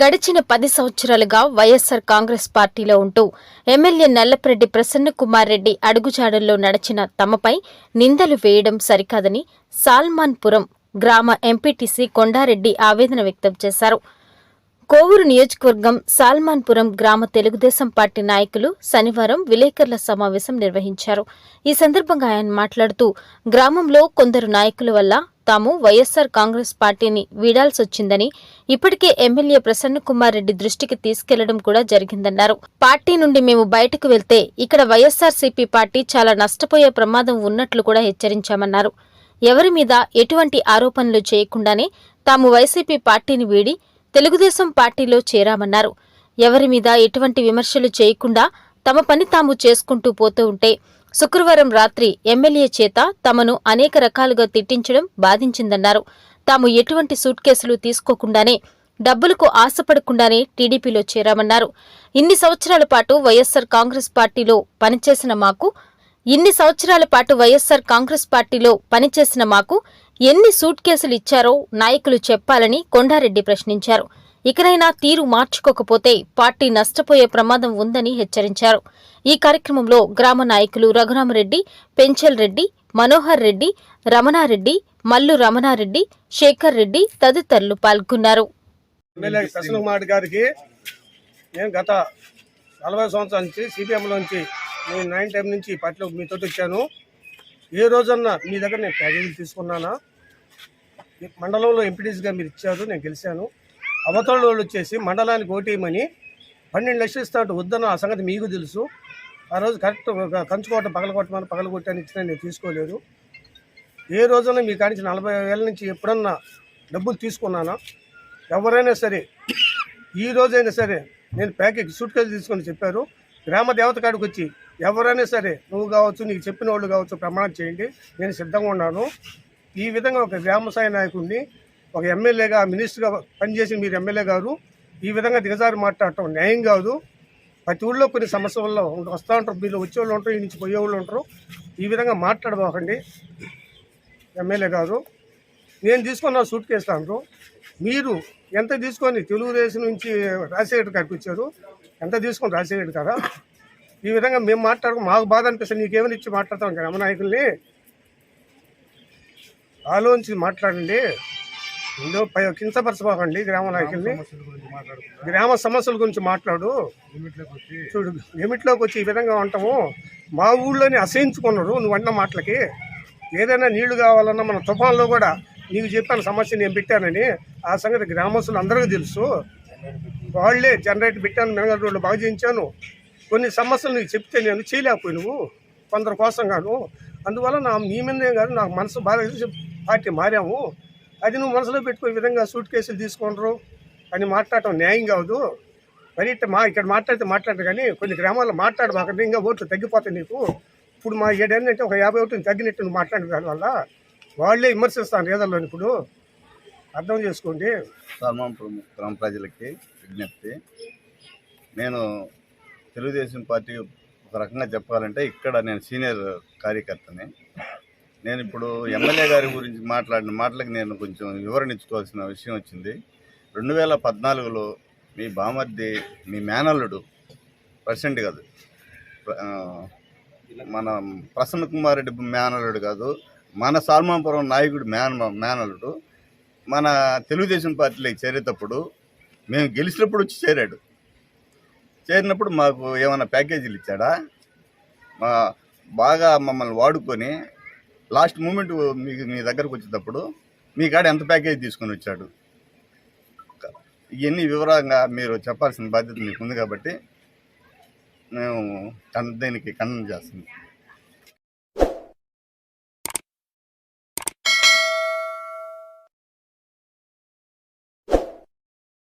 గడిచిన పది సంవత్సరాలుగా వైఎస్సార్ కాంగ్రెస్ పార్టీలో ఉంటూ ఎమ్మెల్యే నల్లపరెడ్డి ప్రసన్న కుమార్ రెడ్డి అడుగుజాడల్లో నడిచిన తమపై నిందలు వేయడం సరికాదని సాల్మాన్పురం గ్రామ ఎంపీటీసీ కొండారెడ్డి ఆవేదన వ్యక్తం చేశారు. కోవూరు నియోజకవర్గం సాల్మాన్పురం గ్రామ తెలుగుదేశం పార్టీ నాయకులు శనివారం విలేకరుల సమావేశం నిర్వహించారు. ఈ సందర్భంగా ఆయన మాట్లాడుతూ గ్రామంలో కొందరు నాయకుల వల్ల తాము వైఎస్సార్ కాంగ్రెస్ పార్టీని వీడాల్సొచ్చిందని ఇప్పటికే ఎమ్మెల్యే ప్రసన్న కుమార్ రెడ్డి దృష్టికి తీసుకెళ్ళడం కూడా జరిగిందన్నారు. పార్టీ నుండి మేము బయటకు వెళ్తే ఇక్కడ వైఎస్సార్సీపీ పార్టీ చాలా నష్టపోయే ప్రమాదం ఉన్నట్లు కూడా హెచ్చరించామన్నారు. ఎవరి మీద ఎటువంటి ఆరోపణలు చేయకుండానే తాము వైసీపీ పార్టీని వీడి తెలుగుదేశం పార్టీలో చేరామన్నారు. ఎవరి మీద ఎటువంటి విమర్శలు చేయకుండా తమ పని తాము చేసుకుంటూ పోతూ ఉంటే శుక్రవారం రాత్రి ఎమ్మెల్యే చేత తమను అనేక రకాలుగా తిట్టించడం బాధించిందన్నారు. తాము ఎటువంటి సూట్ కేసులు తీసుకోకుండానే డబ్బులకు ఆశపడకుండానే టీడీపీలో చేరామన్నారు. ఇన్ని సంవత్సరాల పాటు వైఎస్సార్ కాంగ్రెస్ పార్టీలో పనిచేసిన మాకు ఇన్ని సంవత్సరాల పాటు వైఎస్సార్ కాంగ్రెస్ పార్టీలో పనిచేసిన మాకు ఎన్ని సూట్ కేసులు ఇచ్చారో నాయకులు చెప్పాలని కొండారెడ్డి ప్రశ్నించారు. ఇకనైనా తీరు మార్చుకోకపోతే పార్టీ నష్టపోయే ప్రమాదం ఉందని హెచ్చరించారు. ఈ కార్యక్రమంలో గ్రామ నాయకులు రఘురామరెడ్డి పెంచల్ రెడ్డి మనోహర్ రెడ్డి రమణారెడ్డి మల్లు రమణారెడ్డి శేఖర్ రెడ్డి తదితరులు పాల్గొన్నారు. గారికి నేను గత నలభై సంవత్సరాల నుంచి సిపిఎంలోంచి నేను నైన్ టైం నుంచి పార్టీలో మీతో వచ్చాను. ఏ రోజన్నా మీ దగ్గర నేను ప్యాకేజీలు తీసుకున్నానా? మండలంలో ఎంపీటీసీగా మీరు ఇచ్చారు నేను గెలిచాను. అవతల వాళ్ళు వచ్చేసి మండలానికి ఓటేయమని పన్నెండు లక్షలు ఇస్తాడు వద్దన్న ఆ సంగతి మీకు తెలుసు. ఆ రోజు కరెక్ట్ కంచుకోవటం పగలగొట్టమని పగలగొట్టని ఇచ్చిన నేను తీసుకోలేదు. ఏ రోజున మీ కానించి నలభై వేల నుంచి ఎప్పుడన్నా డబ్బులు తీసుకున్నానా? ఎవరైనా సరే ఈ రోజైనా సరే నేను ప్యాకేజ్ సూట్ కేసు తీసుకొని చెప్పారు. గ్రామ దేవత కాడికి వచ్చి ఎవరైనా సరే నువ్వు కావచ్చు నీకు చెప్పిన వాళ్ళు కావచ్చు ప్రమాణం చేయండి నేను సిద్ధంగా ఉన్నాను. ఈ విధంగా ఒక గ్రామస్థాయి నాయకుడిని ఒక ఎమ్మెల్యేగా మినిస్టర్గా పనిచేసిన మీరు ఎమ్మెల్యే గారు ఈ విధంగా దిగజారి మాట్లాడటం న్యాయం కాదు. ప్రతి ఊళ్ళో కొన్ని సమస్యల్లో వస్తూ ఉంటారు. మీరు వచ్చే వాళ్ళు ఉంటారు ఈ నుంచి పోయే వాళ్ళు ఉంటారు. ఈ విధంగా మాట్లాడబోకండి. ఎమ్మెల్యే గారు నేను తీసుకున్న సూట్ కేసు అంటారు మీరు ఎంత తీసుకొని తెలుగుదేశం నుంచి రాజశేఖర్ గారికి వచ్చారు ఎంత తీసుకొని రాజశేఖర్ కదా ఈ విధంగా మేము మాట్లాడుకో మాకు బాధ అనిపిస్తుంది. నీకేమైనా ఇచ్చి మాట్లాడతాం గ్రామ నాయకుల్ని. ఆలోచించి మాట్లాడండి. ఇందులో పై కించపరచబోకండి గ్రామ నాయకుల్ని. గ్రామ సమస్యల గురించి మాట్లాడు. చూడు లిమిట్లోకి వచ్చి ఈ విధంగా ఉంటాము. మా ఊళ్ళోనే అసహించుకున్నారు నువ్వు అన్న మాటలకి. ఏదైనా నీళ్ళు కావాలన్నా మన తుఫాన్లో కూడా నీకు చెప్పాను సమస్య నేను పెట్టానని ఆ సంగతి గ్రామస్తులు అందరికీ తెలుసు. వాళ్ళే జనరేటర్ పెట్టాను మెనగల్ రోడ్లు బాగు చేయించాను. కొన్ని సమస్యలు నీకు చెప్తే నేను చేయలేకపోయి నువ్వు. కొందరు కోసం కాను అందువల్ల నా మీ మీదే కాదు నాకు మనసు బాధ పార్టీ మారాము. అది నువ్వు మనసులో పెట్టుకో ఈ విధంగా సూట్ కేసులు తీసుకుంటారు అని మాట్లాడటం న్యాయం కాదు. మరి ఇట్ట మా ఇక్కడ మాట్లాడితే మాట్లాడరు కానీ కొన్ని గ్రామాల్లో మాట్లాడబాకండి ఇంకా ఓట్లు తగ్గిపోతాయి నీకు. ఇప్పుడు మా ఏడేళ్ళంటే ఒక యాభై ఓట్లు తగ్గినట్టు నువ్వు మాట్లాడిన దానివల్ల వాళ్ళే విమర్శిస్తాను రేదల్లో ఇప్పుడు. అర్థం చేసుకోండి. సల్మాన్పురం గ్రామ ప్రజలకి విజ్ఞప్తి. నేను తెలుగుదేశం పార్టీ ఒక రకంగా చెప్పాలంటే ఇక్కడ నేను సీనియర్ కార్యకర్తని. నేను ఇప్పుడు ఎమ్మెల్యే గారి గురించి మాట్లాడిన మాటలకు నేను కొంచెం వివరణించుకోవాల్సిన విషయం వచ్చింది. రెండు వేల పద్నాలుగులో మీ బామర్ది మీ మేనల్లుడు ప్రెసిడెంట్ కాదు. మన ప్రసన్న కుమార్ రెడ్డి మేనల్లుడు కాదు. మన సాల్మాపురం నాయకుడు మేన మేనల్లుడు. మన తెలుగుదేశం పార్టీలోకి చేరేటప్పుడు మేము గెలిచినప్పుడు వచ్చి చేరాడు. చేరినప్పుడు మాకు ఏమైనా ప్యాకేజీలు ఇచ్చాడా? మా బాగా మమ్మల్ని వాడుకొని లాస్ట్ మూమెంట్ మీకు మీ దగ్గరకు వచ్చేటప్పుడు మీ కాడ ఎంత ప్యాకేజ్ తీసుకొని వచ్చాడు? ఇవన్నీ వివరంగా మీరు చెప్పాల్సిన బాధ్యత మీకు ఉంది కాబట్టి మేము దీనికి ఖండన చేస్తున్నాం.